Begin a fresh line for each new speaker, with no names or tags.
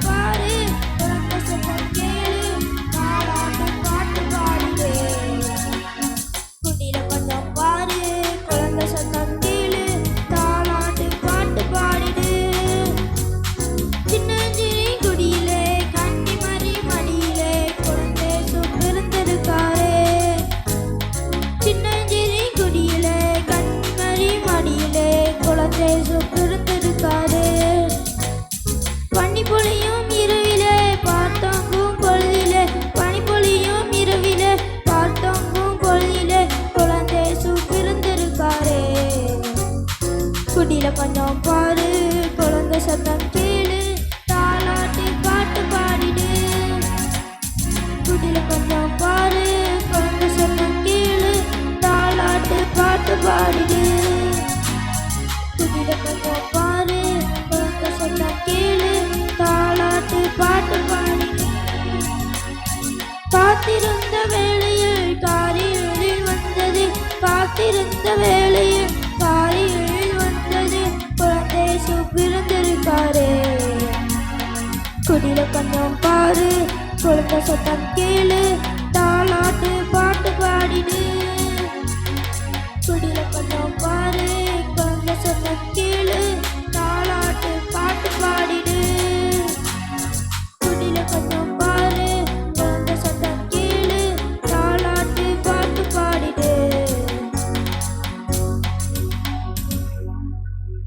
body குடியில கொஞ்சம் பாரு. குழந்தை சத்தம் கேளு. தாளாட்டி பாட்டு பாடிடு. குடியில கொஞ்சம் பாரு. குழந்தை சத்தம் கேளு. தாளாட்டு பாட்டு பாடிடு. குடியில கொஞ்சம் பாரு. குழந்தை சத்தம் கேளு. தாளாட்டு பாட்டு பாடிடு. பார்த்திருந்த குடில கண்ணம் பாரு சொல்ல சத்தம் கேளு.